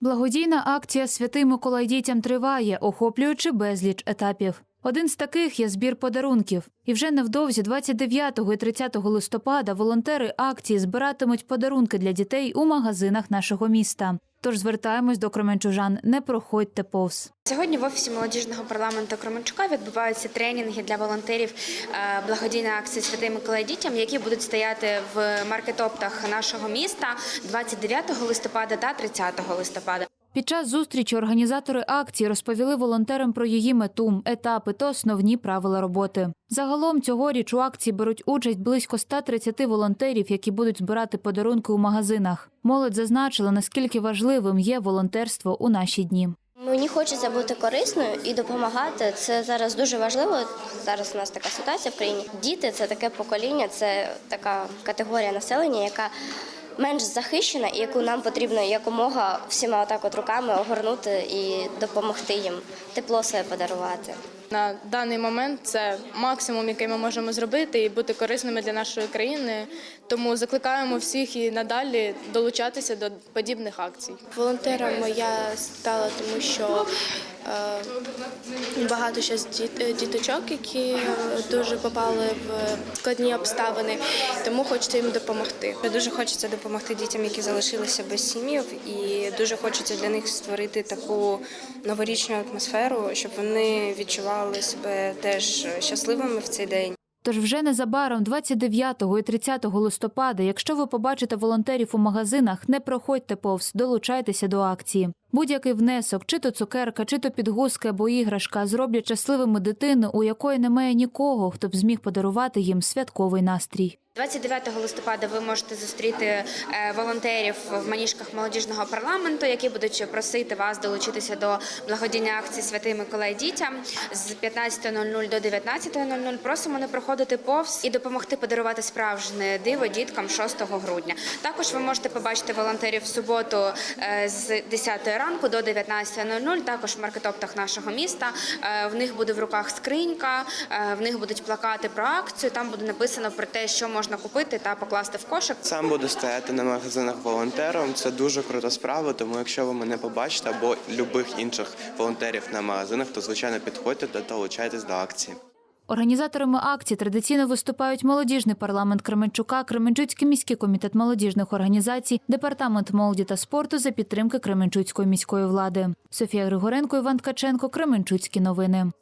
Благодійна акція Святий Миколай дітям триває, охоплюючи безліч етапів. Один з таких є збір подарунків. І вже невдовзі, 29 і 30 листопада, волонтери акції збиратимуть подарунки для дітей у магазинах нашого міста. Тож звертаємось до кременчужан, не проходьте повз. Сьогодні в офісі молодіжного парламенту Кременчука відбуваються тренінги для волонтерів е, благодійної акції Святий Миколай дітям, які будуть стояти в маркетоптах нашого міста 29 листопада та 30 листопада. Під час зустрічі організатори акції розповіли волонтерам про її мету, етапи та основні правила роботи. Загалом цьогоріч у акції беруть участь близько 130 волонтерів, які будуть збирати подарунки у магазинах. Молодь зазначила, наскільки важливим є волонтерство у наші дні. Мені хочеться бути корисною і допомагати. Це зараз дуже важливо. Зараз у нас така ситуація в країні. Діти це таке покоління, це така категорія населення, яка менш захищена, і яку нам потрібно якомога всіма отак от руками огорнути і допомогти їм тепло своє подарувати. На даний момент це максимум, який ми можемо зробити, і бути корисними для нашої країни. Тому закликаємо всіх і надалі долучатися до подібних акцій. Волонтером я стала, тому що багато зараз діт, діточок, які е, дуже попали в складні обставини, тому хочеться їм допомогти. Дуже хочеться допомогти дітям, які залишилися без сім'їв, і дуже хочеться для них створити таку новорічну атмосферу, щоб вони відчували себе теж щасливими в цей день. Тож вже незабаром, 29 і 30 листопада, якщо ви побачите волонтерів у магазинах, не проходьте повз, долучайтеся до акції. Будь-який внесок, чи то цукерка, чи то підгузка або іграшка, зроблять щасливими дитину, у якої немає нікого, хто б зміг подарувати їм святковий настрій. 29 листопада ви можете зустріти е, волонтерів в маніжках молодіжного парламенту, які будуть просити вас долучитися до благодійної акції Святий Миколай дітям з 15.00 до 19.00. Просимо не проходити повз і допомогти подарувати справжнє диво діткам 6 грудня. Також ви можете побачити волонтерів в суботу е, з 10 ранку до 19.00, також в маркетоптах нашого міста. Е, В них буде в руках скринька, в них будуть плакати про акцію. Там буде написано про те, що можна купити та покласти в кошик. Сам буду стояти на магазинах волонтером. Це дуже крута справа. Тому якщо ви мене побачите або любих інших волонтерів на магазинах, то звичайно підходьте та долучайтесь до акції. Організаторами акції традиційно виступають молодіжний парламент Кременчука, Кременчуцький міський комітет молодіжних організацій, департамент молоді та спорту за підтримки Кременчуцької міської влади. Софія Григоренко, Іван Ткаченко, Кременчуцькі новини.